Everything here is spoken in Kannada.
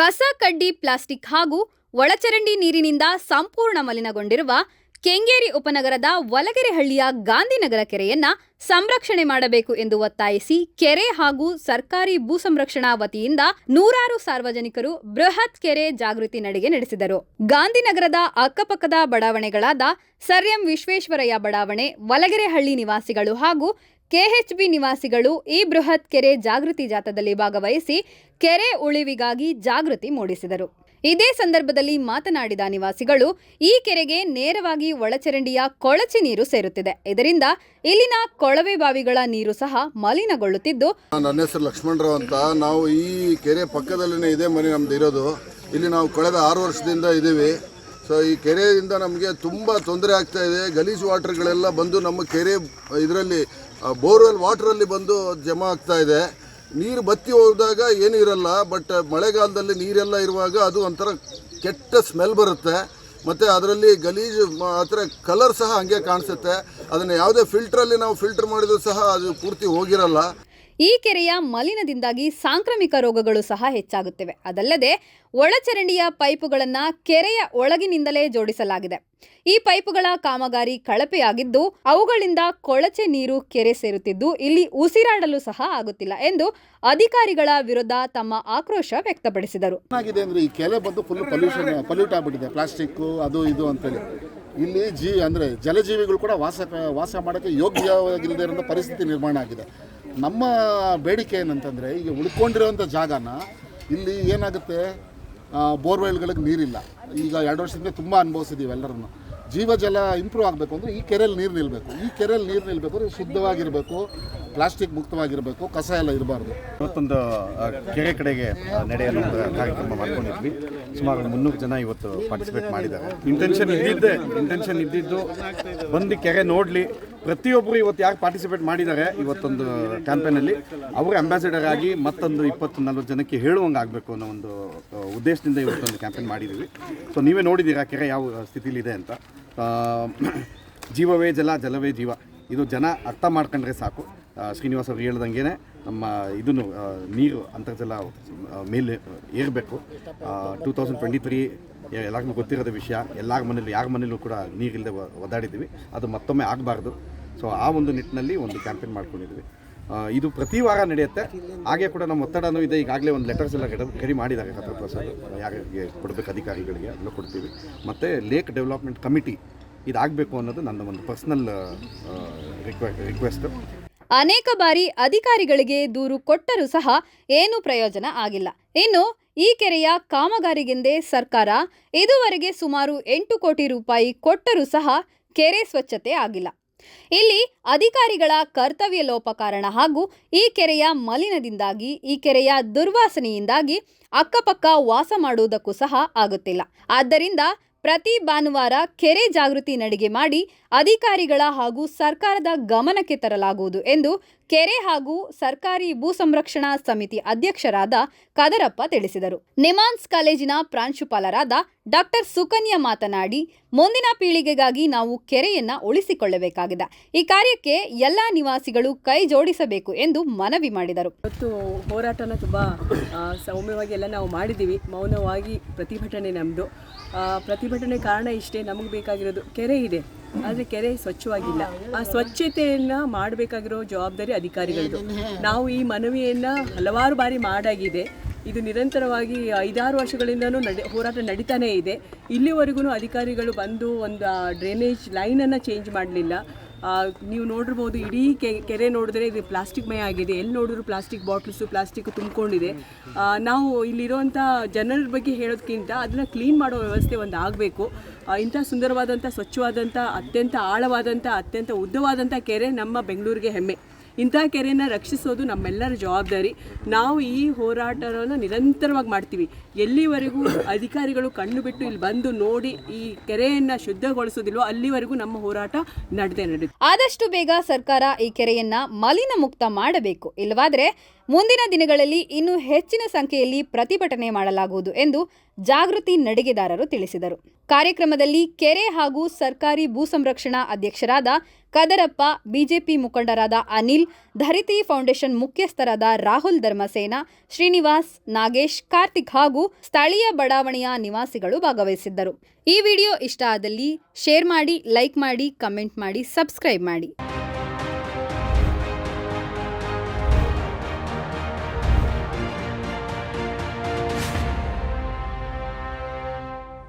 ಕಸ, ಕಡ್ಡಿ, ಪ್ಲಾಸ್ಟಿಕ್ ಹಾಗೂ ಒಳಚರಂಡಿ ನೀರಿನಿಂದ ಸಂಪೂರ್ಣ ಮಲಿನಗೊಂಡಿರುವ ಕೆಂಗೇರಿ ಉಪನಗರದ ವಲಗೆರೆಹಳ್ಳಿಯ ಗಾಂಧಿನಗರ ಕೆರೆಯನ್ನ ಸಂರಕ್ಷಣೆ ಮಾಡಬೇಕು ಎಂದು ಒತ್ತಾಯಿಸಿ ಕೆರೆ ಹಾಗೂ ಸರ್ಕಾರಿ ಭೂ ಸಂರಕ್ಷಣಾ ವತಿಯಿಂದ ನೂರಾರು ಸಾರ್ವಜನಿಕರು ಬೃಹತ್ ಕೆರೆ ಜಾಗೃತಿ ನಡಿಗೆ ನಡೆಸಿದರು. ಗಾಂಧಿನಗರದ ಅಕ್ಕಪಕ್ಕದ ಬಡಾವಣೆಗಳಾದ ಸರ್ ಎಂ ವಿಶ್ವೇಶ್ವರಯ್ಯ ಬಡಾವಣೆ, ವಲಗೆರೆಹಳ್ಳಿ ನಿವಾಸಿಗಳು ಹಾಗೂ ಕೆಎಚ್ಬಿ ನಿವಾಸಿಗಳು ಈ ಬೃಹತ್ ಕೆರೆ ಜಾಗೃತಿ ಜಾಥಾದಲ್ಲಿ ಭಾಗವಹಿಸಿ ಕೆರೆ ಉಳಿವಿಗಾಗಿ ಜಾಗೃತಿ ಮೂಡಿಸಿದರು. ಇದೇ ಸಂದರ್ಭದಲ್ಲಿ ಮಾತನಾಡಿದ ನಿವಾಸಿಗಳು, ಈ ಕೆರೆಗೆ ನೇರವಾಗಿ ಒಳಚರಂಡಿಯ ಕೊಳಚೆ ನೀರು ಸೇರುತ್ತಿದೆ. ಇದರಿಂದ ಇಲ್ಲಿನ ಕೊಳವೆ ಬಾವಿಗಳ ನೀರು ಸಹ ಮಲಿನಗೊಳ್ಳುತ್ತಿದ್ದು ನನ್ನ ಹೆಸರು ಲಕ್ಷ್ಮಣರಾವ್ ಅಂತ. ನಾವು ಈ ಕೆರೆ ಪಕ್ಕದಲ್ಲಿ ಇದೆ ಮನೆ ನಮ್ದು ಇರೋದು. ಇಲ್ಲಿ ನಾವು ಕಳೆದ ಆರು ವರ್ಷದಿಂದ ಇದ್ದೀವಿ ಸೊ ಈ ಕೆರೆಯಿಂದ ನಮಗೆ ತುಂಬ ತೊಂದರೆ ಆಗ್ತಾ ಇದೆ. ಗಲೀಜು ವಾಟರ್ಗಳೆಲ್ಲ ಬಂದು ನಮ್ಮ ಕೆರೆ, ಇದರಲ್ಲಿ ಬೋರ್ವೆಲ್ ವಾಟ್ರಲ್ಲಿ ಬಂದು ಜಮಾ ಆಗ್ತಾ ಇದೆ. ನೀರು ಬತ್ತಿ ಹೋದಾಗ ಏನೂ ಇರಲ್ಲ, ಬಟ್ ಮಳೆಗಾಲದಲ್ಲಿ ನೀರೆಲ್ಲ ಇರುವಾಗ ಅದು ಒಂಥರ ಕೆಟ್ಟ ಸ್ಮೆಲ್ ಬರುತ್ತೆ. ಮತ್ತು ಅದರಲ್ಲಿ ಗಲೀಜು ಹತ್ರ ಕಲರ್ ಸಹ ಹಂಗೆ ಕಾಣಿಸುತ್ತೆ. ಅದನ್ನು ಯಾವುದೇ ಫಿಲ್ಟ್ರಲ್ಲಿ ನಾವು ಫಿಲ್ಟರ್ ಮಾಡಿದರೂ ಸಹ ಅದು ಪೂರ್ತಿ ಹೋಗಿರಲ್ಲ. ಈ ಕೆರೆಯ ಮಲಿನದಿಂದಾಗಿ ಸಾಂಕ್ರಾಮಿಕ ರೋಗಗಳು ಸಹ ಹೆಚ್ಚಾಗುತ್ತಿವೆ. ಅದಲ್ಲದೆ ಒಳಚರಂಡಿಯ ಪೈಪುಗಳನ್ನು ಕೆರೆಯ ಒಳಗಿನಿಂದಲೇ ಜೋಡಿಸಲಾಗಿದೆ. ಈ ಪೈಪುಗಳ ಕಾಮಗಾರಿ ಕಳಪೆಯಾಗಿದ್ದು, ಅವುಗಳಿಂದ ಕೊಳಚೆ ನೀರು ಕೆರೆ ಸೇರುತ್ತಿದ್ದು, ಇಲ್ಲಿ ಉಸಿರಾಡಲು ಸಹ ಆಗುತ್ತಿಲ್ಲ ಎಂದು ಅಧಿಕಾರಿಗಳ ವಿರುದ್ಧ ತಮ್ಮ ಆಕ್ರೋಶ ವ್ಯಕ್ತಪಡಿಸಿದರು. ಈ ಕೆರೆ ಬಂದು ಪೊಲ್ಯೂಷನ್ ಪೊಲ್ಯೂಟ್ ಪ್ಲಾಸ್ಟಿಕ್ ಅದು ಇದು ಅಂತೇಳಿ. ಇಲ್ಲಿ ಜೀ ಅಂದರೆ ಜಲಜೀವಿಗಳು ಕೂಡ ವಾಸ ವಾಸ ಮಾಡೋಕ್ಕೆ ಯೋಗ್ಯವಾಗಿಲ್ಲದೆ ಇರೋ ಪರಿಸ್ಥಿತಿ ನಿರ್ಮಾಣ ಆಗಿದೆ. ನಮ್ಮ ಬೇಡಿಕೆ ಏನಂತಂದರೆ, ಈಗ ಉಳ್ಕೊಂಡಿರೋಂಥ ಜಾಗನ ಇಲ್ಲಿ ಏನಾಗುತ್ತೆ? ಬೋರ್ವೆಲ್ಗಳಿಗೆ ನೀರಿಲ್ಲ. ಈಗ ಎರಡು ವರ್ಷದಿಂದ ತುಂಬ ಅನುಭವಿಸಿದ್ದೀವಿ ಎಲ್ಲರನ್ನು. ಜೀವಜಲ ಇಂಪ್ರೂವ್ ಆಗಬೇಕು ಅಂದರೆ ಈ ಕೆರೆಯಲ್ಲಿ ನೀರು ನಿಲ್ಲಬೇಕು ಈ ಕೆರೆಯಲ್ಲಿ ನೀರು ನಿಲ್ಲಬೇಕು ಅಂದರೆ ಶುದ್ಧವಾಗಿರಬೇಕು. ಪ್ಲಾಸ್ಟಿಕ್ ಮುಕ್ತವಾಗಿರಬೇಕು, ಕಸ ಎಲ್ಲ ಇರಬಾರ್ದು. ಇವತ್ತೊಂದು ಕೆರೆ ಕಡೆಗೆ ನಡೆಯಲು ಕಾರ್ಯಕ್ರಮ ಮಾಡ್ಕೊಂಡಿದ್ವಿ. ಸುಮಾರು ಮುನ್ನೂರು ಜನ ಇವತ್ತು ಪಾರ್ಟಿಸಿಪೇಟ್ ಮಾಡಿದ್ದಾರೆ. ಇಂಟೆನ್ಷನ್ ಇದ್ದಿದ್ದೆ ಇಂಟೆನ್ಷನ್ ಇದ್ದಿದ್ದು, ಬಂದು ಕೆರೆ ನೋಡಲಿ. ಪ್ರತಿಯೊಬ್ಬರು ಇವತ್ತು ಯಾರು ಪಾರ್ಟಿಸಿಪೇಟ್ ಮಾಡಿದ್ದಾರೆ ಇವತ್ತೊಂದು ಕ್ಯಾಂಪೇನಲ್ಲಿ ಅವರು ಅಂಬಾಸಿಡರ್ ಆಗಿ ಮತ್ತೊಂದು ಇಪ್ಪತ್ತು, ನಲ್ವತ್ತು ಜನಕ್ಕೆ ಹೇಳುವಂಗೆ ಆಗಬೇಕು ಅನ್ನೋ ಒಂದು ಉದ್ದೇಶದಿಂದ ಇವತ್ತೊಂದು ಕ್ಯಾಂಪೇನ್ ಮಾಡಿದ್ದೀವಿ. ಸೊ ನೀವೇ ನೋಡಿದ್ದೀರಾ ಕೆರೆ ಯಾವ ಸ್ಥಿತಿಲಿದೆ ಅಂತ. ಜೀವವೇ ಜಲ, ಜಲವೇ ಜೀವ. ಇದು ಜನ ಅರ್ಥ ಮಾಡ್ಕೊಂಡ್ರೆ ಸಾಕು. ಶ್ರೀನಿವಾಸ್ ಅವರು ಹೇಳ್ದಂಗೆ ನಮ್ಮ ಇದನ್ನು ನೀರು ಅಂತರ್ಜಲ ಮೇಲೆ ಏರಬೇಕು. ಟೂ ತೌಸಂಡ್ ಟ್ವೆಂಟಿ ತ್ರೀ ಎಲ್ಲರಿಗೂ ಗೊತ್ತಿರೋದ ವಿಷಯ. ಎಲ್ಲ ಮನೇಲಿ ಯಾರ ಮನೇಲೂ ಕೂಡ ನೀರಿಲ್ಲದೆ ಒದ್ದಾಡಿದ್ದೀವಿ. ಅದು ಮತ್ತೊಮ್ಮೆ ಆಗಬಾರ್ದು. ಸೊ ಆ ಒಂದು ನಿಟ್ಟಿನಲ್ಲಿ ಒಂದು ಕ್ಯಾಂಪೇನ್ ಮಾಡ್ಕೊಂಡಿದ್ವಿ ಇದು ಪ್ರತಿ ವಾರ ನಡೆಯುತ್ತೆ. ಹಾಗೆ ಕೂಡ ನಮ್ಮ ಒತ್ತಡನೂ ಇದೆ. ಈಗಾಗಲೇ ಒಂದು ಲೆಟರ್ಸ್ ಎಲ್ಲ ಕರಿ ಮಾಡಿದ್ದಾರೆ ಖಾತ್ರ ಪ್ರಸಾದ್. ಯಾರಿಗೆ ಕೊಡಬೇಕು ಅಧಿಕಾರಿಗಳಿಗೆ ಎಲ್ಲ ಕೊಡ್ತೀವಿ. ಮತ್ತು ಲೇಕ್ ಡೆವಲಪ್ಮೆಂಟ್ ಕಮಿಟಿ ಇದಾಗಬೇಕು ಅನ್ನೋದು ನನ್ನ ಒಂದು ಪರ್ಸ್ನಲ್ ರಿಕ್ವೆಸ್ಟ್ ಅನೇಕ ಬಾರಿ ಅಧಿಕಾರಿಗಳಿಗೆ ದೂರು ಕೊಟ್ಟರೂ ಸಹ ಏನೂ ಪ್ರಯೋಜನ ಆಗಿಲ್ಲ. ಇನ್ನು ಈ ಕೆರೆಯ ಕಾಮಗಾರಿಗೆಂದೇ ಸರ್ಕಾರ ಇದುವರೆಗೆ ಸುಮಾರು ಎಂಟು ಕೋಟಿ ರೂಪಾಯಿ ಕೊಟ್ಟರೂ ಸಹ ಕೆರೆ ಸ್ವಚ್ಛತೆ ಆಗಿಲ್ಲ. ಇಲ್ಲಿ ಅಧಿಕಾರಿಗಳ ಕರ್ತವ್ಯ ಲೋಪ ಕಾರಣ ಹಾಗೂ ಈ ಕೆರೆಯ ಮಲಿನದಿಂದಾಗಿ, ಈ ಕೆರೆಯ ದುರ್ವಾಸನೆಯಿಂದಾಗಿ ಅಕ್ಕಪಕ್ಕ ವಾಸ ಮಾಡುವುದಕ್ಕೂ ಸಹ ಆಗುತ್ತಿಲ್ಲ. ಆದ್ದರಿಂದ ಪ್ರತಿ ಭಾನುವಾರ ಕೆರೆ ಜಾಗೃತಿ ನಡಿಗೆ ಮಾಡಿ ಅಧಿಕಾರಿಗಳ ಹಾಗೂ ಸರ್ಕಾರದ ಗಮನಕ್ಕೆ ತರಲಾಗುವುದು ಎಂದು ಕೆರೆ ಹಾಗೂ ಸರ್ಕಾರಿ ಭೂ ಸಂರಕ್ಷಣಾ ಸಮಿತಿ ಅಧ್ಯಕ್ಷರಾದ ಕದರಪ್ಪ ತಿಳಿಸಿದರು. ನೆಮಾನ್ಸ್ ಕಾಲೇಜಿನ ಪ್ರಾಂಶುಪಾಲರಾದ ಡಾಕ್ಟರ್ ಸುಕನ್ಯಾ ಮಾತನಾಡಿ, ಮುಂದಿನ ಪೀಳಿಗೆಗಾಗಿ ನಾವು ಕೆರೆಯನ್ನ ಉಳಿಸಿಕೊಳ್ಳಬೇಕಾಗಿದೆ. ಈ ಕಾರ್ಯಕ್ಕೆ ಎಲ್ಲ ನಿವಾಸಿಗಳು ಕೈ ಜೋಡಿಸಬೇಕು ಎಂದು ಮನವಿ ಮಾಡಿದರು. ಇವತ್ತು ಹೋರಾಟನ ತುಂಬಾ ಸೌಮ್ಯವಾಗಿ ಎಲ್ಲ ನಾವು ಮಾಡಿದ್ದೀವಿ. ಮೌನವಾಗಿ ಪ್ರತಿಭಟನೆ ನಮ್ಮದು ಪ್ರತಿಭಟನೆ ಕಾರಣ ಇಷ್ಟೇ ನಮಗೆ ಬೇಕಾಗಿರೋದು. ಕೆರೆ ಇದೆ. ಆದರೆ ಕೆರೆ ಸ್ವಚ್ಛವಾಗಿಲ್ಲ. ಆ ಸ್ವಚ್ಛತೆಯನ್ನ ಮಾಡಬೇಕಾಗಿರೋ ಜವಾಬ್ದಾರಿ ಅಧಿಕಾರಿಗಳದ್ದು ನಾವು ಈ ಮನವಿಯನ್ನ ಹಲವಾರು ಬಾರಿ ಮಾಡಾಗಿದೆ. ಇದು ನಿರಂತರವಾಗಿ ಐದಾರು ವರ್ಷಗಳಿಂದನೂ ನಡೆ, ಹೋರಾಟ ನಡೀತಾನೇ ಇದೆ. ಇಲ್ಲಿವರೆಗೂ ಅಧಿಕಾರಿಗಳು ಬಂದು ಒಂದು ಡ್ರೈನೇಜ್ ಲೈನನ್ನು ಚೇಂಜ್ ಮಾಡಲಿಲ್ಲ. ನೀವು ನೋಡಿರ್ಬೋದು ಇಡೀ ಕೆರೆ ನೋಡಿದ್ರೆ ಇದು ಪ್ಲಾಸ್ಟಿಕ್ ಮಯ ಆಗಿದೆ. ಎಲ್ಲಿ ನೋಡಿದ್ರು ಪ್ಲಾಸ್ಟಿಕ್ ಬಾಟ್ಲ್ಸು, ಪ್ಲಾಸ್ಟಿಕ್ ತುಂಬಿಕೊಂಡಿದೆ. ನಾವು ಇಲ್ಲಿರುವಂಥ ಜನರ ಬಗ್ಗೆ ಹೇಳೋದಕ್ಕಿಂತ ಅದನ್ನು ಕ್ಲೀನ್ ಮಾಡೋ ವ್ಯವಸ್ಥೆ ಒಂದು ಆಗಬೇಕು. ಇಂಥ ಸುಂದರವಾದಂಥ, ಸ್ವಚ್ಛವಾದಂಥ, ಅತ್ಯಂತ ಆಳವಾದಂಥ, ಅತ್ಯಂತ ಉದ್ದವಾದಂಥ ಕೆರೆ ನಮ್ಮ ಬೆಂಗಳೂರಿಗೆ ಹೆಮ್ಮೆ. ಇಂಥ ಕೆರೆಯನ್ನು ರಕ್ಷಿಸೋದು ನಮ್ಮೆಲ್ಲರ ಜವಾಬ್ದಾರಿ. ನಾವು ಈ ಹೋರಾಟವನ್ನು ನಿರಂತರವಾಗಿ ಮಾಡ್ತೀವಿ. ಎಲ್ಲಿವರೆಗೂ ಅಧಿಕಾರಿಗಳು ಕಣ್ಣು ಬಿಟ್ಟು ಇಲ್ಲಿ ಬಂದು ನೋಡಿ ಈ ಕೆರೆಯನ್ನು ಶುದ್ಧಗೊಳಿಸೋದಿಲ್ವೋ ಅಲ್ಲಿವರೆಗೂ ನಮ್ಮ ಹೋರಾಟ ನಡೆದೇ ನಡೆಯುತ್ತೆ. ಆದಷ್ಟು ಬೇಗ ಸರ್ಕಾರ ಈ ಕೆರೆಯನ್ನ ಮಲಿನ ಮುಕ್ತ ಮಾಡಬೇಕು. ಇಲ್ಲವಾದರೆ ಮುಂದಿನ ದಿನಗಳಲ್ಲಿ ಇನ್ನೂ ಹೆಚ್ಚಿನ ಸಂಖ್ಯೆಯಲ್ಲಿ ಪ್ರತಿಭಟನೆ ಮಾಡಲಾಗುವುದು ಎಂದು ಜಾಗೃತಿ ನಡಿಗೆದಾರರು ತಿಳಿಸಿದರು. ಕಾರ್ಯಕ್ರಮದಲ್ಲಿ ಕೆರೆ ಹಾಗೂ ಸರ್ಕಾರಿ ಭೂ ಸಂರಕ್ಷಣಾ ಅಧ್ಯಕ್ಷರಾದ ಕದರಪ್ಪ, ಬಿಜೆಪಿ ಮುಖಂಡರಾದ ಅನಿಲ್, ಧರಿತಿ ಫೌಂಡೇಶನ್ ಮುಖ್ಯಸ್ಥರಾದ ರಾಹುಲ್ ಧರ್ಮಸೇನ, ಶ್ರೀನಿವಾಸ್, ನಾಗೇಶ್, ಕಾರ್ತಿಕ್ ಹಾಗೂ ಸ್ಥಳೀಯ ಬಡಾವಣೆಯ ನಿವಾಸಿಗಳು ಭಾಗವಹಿಸಿದ್ದರು. ಈ ವಿಡಿಯೋ ಇಷ್ಟ ಆದಲ್ಲಿ ಶೇರ್ ಮಾಡಿ, ಲೈಕ್ ಮಾಡಿ, ಕಮೆಂಟ್ ಮಾಡಿ, ಸಬ್ಸ್ಕ್ರೈಬ್ ಮಾಡಿ.